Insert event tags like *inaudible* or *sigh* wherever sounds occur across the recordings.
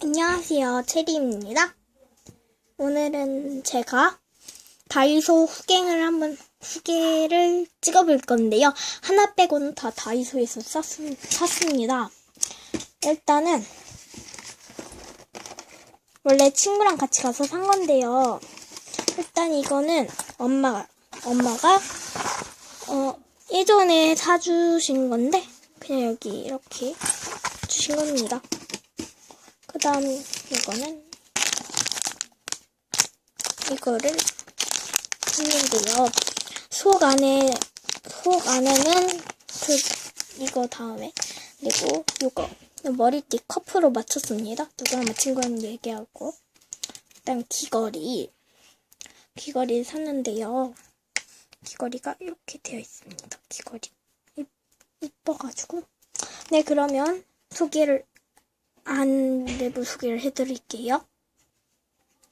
안녕하세요. 체리입니다. 오늘은 제가 다이소 후갱을 한번 후기를 찍어볼 건데요. 하나 빼고는 다 다이소에서 샀, 샀습니다. 일단은 원래 친구랑 같이 가서 산 건데요. 일단 이거는 엄마가 엄마가 어 예전에 사주신 건데 그냥 여기 이렇게 주신 겁니다. 그 다음 이거는 이거를 했는데요. 속 안에 속 안에는 그 이거 다음에 그리고 이거 머리띠 커프로 맞췄습니다. 누구랑 맞힌 건 얘기하고 일단 귀걸이 귀걸이 샀는데요. 귀걸이가 이렇게 되어 있습니다. 귀걸이 이- 이뻐가지고 네 그러면 소개를 안 내부 소개를 해드릴게요.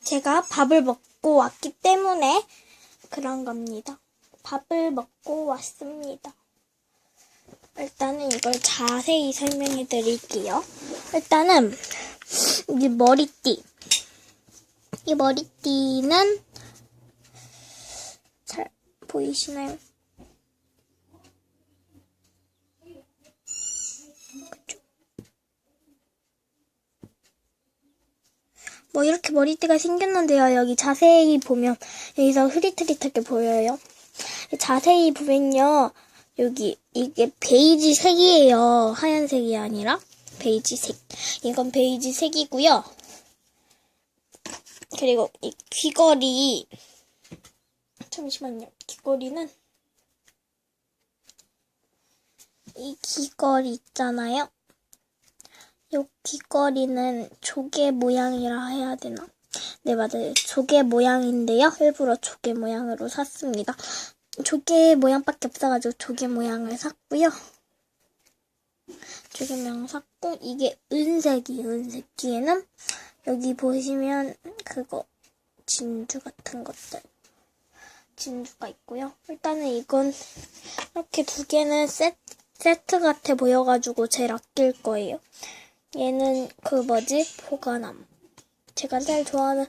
제가 밥을 먹고 왔기 때문에 그런 겁니다. 밥을 먹고 왔습니다. 일단은 이걸 자세히 설명해 드릴게요. 일단은 이 머리띠. 이 머리띠는 잘 보이시나요? 뭐 이렇게 머리띠가 생겼는데요. 여기 자세히 보면 여기서 흐릿흐릿하게 보여요. 자세히 보면요. 여기 이게 베이지 색이에요. 하얀색이 아니라 베이지 색. 이건 베이지 색이고요. 그리고 이 귀걸이 잠시만요. 귀걸이는 이 귀걸이 있잖아요. 요 귀걸이는 조개 모양이라 해야 되나? 네, 맞아요. 조개 모양인데요. 일부러 조개 모양으로 샀습니다. 조개 모양밖에 없어가지고 조개 모양을 샀고요. 조개 모양 샀고, 이게 은색이 은색. 뒤에는 여기 보시면 그거 진주 같은 것들. 진주가 있고요. 일단은 이건 이렇게 두 개는 세트, 세트 같아 보여가지고 제일 아낄 거예요. 얘는 그 뭐지? 보관함. 제가 제일 좋아하는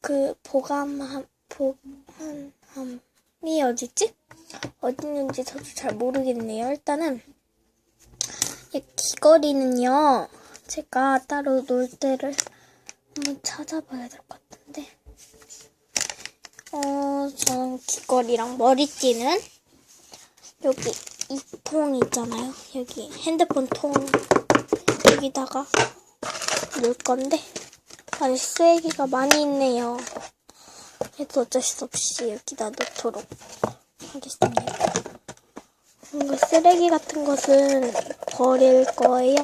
그 보관함, 보관함이 어딨지? 어디 있는지 저도 잘 모르겠네요. 일단은 이 귀걸이는요. 제가 따로 놀 때를 한번 찾아봐야 될 것 같은데. 어, 저는 귀걸이랑 머리띠는 여기 이 통 있잖아요. 여기 핸드폰 통 여기다가 넣을 건데 아니 쓰레기가 많이 있네요. 그래서 어쩔 수 없이 여기다 넣도록 하겠습니다. 뭔가 쓰레기 같은 것은 버릴 거예요.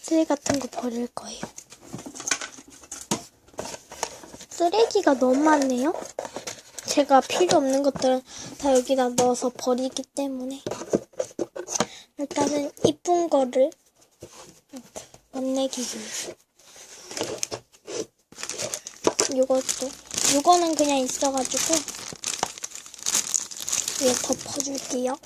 쓰레기 같은 거 버릴 거예요. 쓰레기가 너무 많네요. 제가 필요 없는 것들은 다 여기다 넣어서 버리기 때문에 일단은 이쁜 거를 멋내기 위해 요것도 요거는 그냥 있어가지고 위에 덮어줄게요.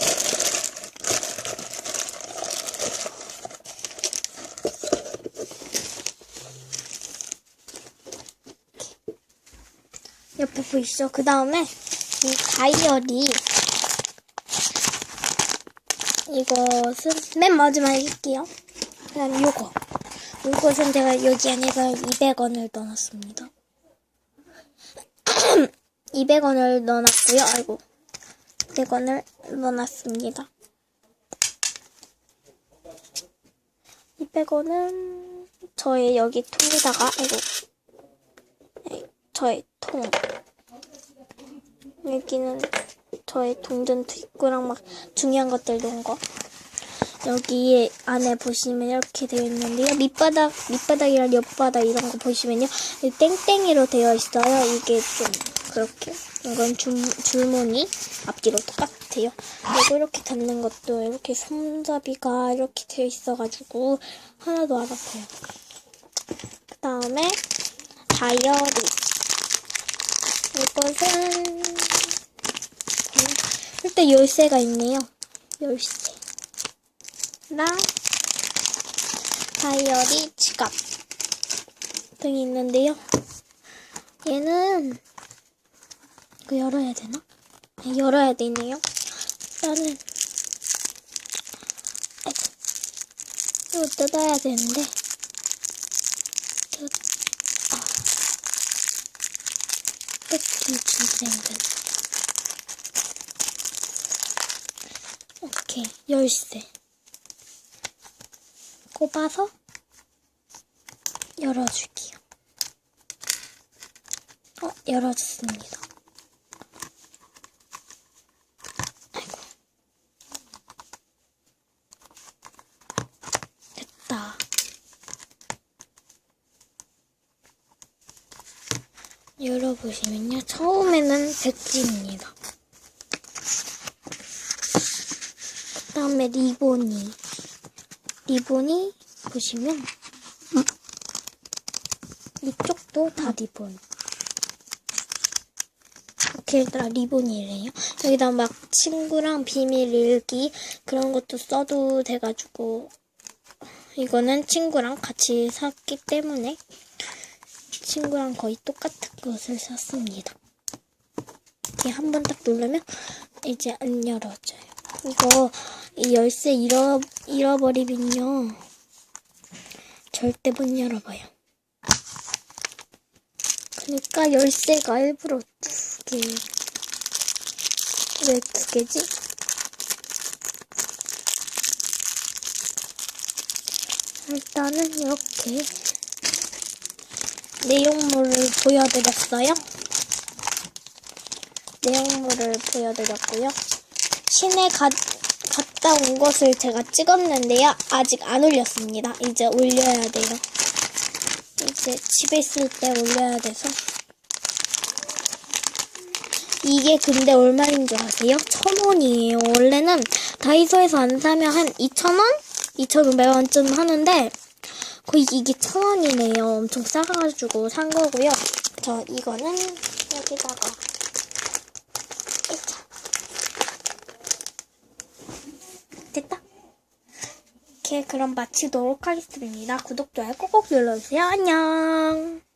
옆에 보이시죠? 그 다음에 이 다이어리 이것은 맨 마지막에 할게요. 그 다음 요거 이것은 제가 여기 안에서 200원을 넣어놨습니다. *clears throat* 200원을 넣어놨고요. 아이고 200원을 넣어놨습니다. 200원은 저의 여기 통에다가 아이고 네, 저의 통 여기는 저의 동전 뒷구랑 막 중요한 것들 넣은 거. 여기 안에 보시면 이렇게 되어 있는데요. 밑바닥 밑바닥이랑 옆바닥 이런 거 보시면요. 이 땡땡이로 되어 있어요. 이게 좀 그렇게 이건 줄, 줄무늬 앞뒤로 똑같아요. 그리고 이렇게 닫는 것도 이렇게 손잡이가 이렇게 되어 있어가지고 하나도 안 아파요. 그 다음에 다이어리. 이것은 일단 열쇠가 있네요. 열쇠. 랑 다이어리, 지갑 등이 있는데요. 얘는 이거 열어야 되나? 네, 열어야 되네요. 일단은 아이고, 이거 뜯어야 되는데 뜯, 아, 뜯기 진짜 힘드네. 오케이 열쇠 꼽아서 열어줄게요. 어, 열어줬습니다. 아이고. 됐다. 열어보시면요. 처음에는 백지입니다. 다음에 리본이. 리본이 보시면 이쪽도 다 리본. 이렇게 얘들아 리본이래요. 여기다 막 친구랑 비밀 일기 그런 것도 써도 돼가지고 이거는 친구랑 같이 샀기 때문에 친구랑 거의 똑같은 것을 샀습니다. 이렇게 한 번 딱 누르면 이제 안 열어져요. 이거 이 열쇠 잃어 잃어버리면요 절대 못 열어봐요. 그러니까 열쇠가 일부러 두 개. 왜 두 개지? 일단은 이렇게 내용물을 보여드렸어요. 내용물을 보여드렸고요. 시내 가, 갔다 온 것을 제가 찍었는데요. 아직 안 올렸습니다. 이제 올려야 돼요. 이제 집에 있을 때 올려야 돼서. 이게 근데 얼마인 줄 아세요? 천 원이에요. 원래는 다이소에서 안 사면 한 2천 원? 2,500원쯤 하는데 거의 이게 천 원이네요. 엄청 싸가지고 산 거고요. 저 이거는 여기다가 에이차. 됐다. 이렇게 그럼 마치도록 하겠습니다. 구독, 좋아요 꼭꼭 눌러주세요. 안녕.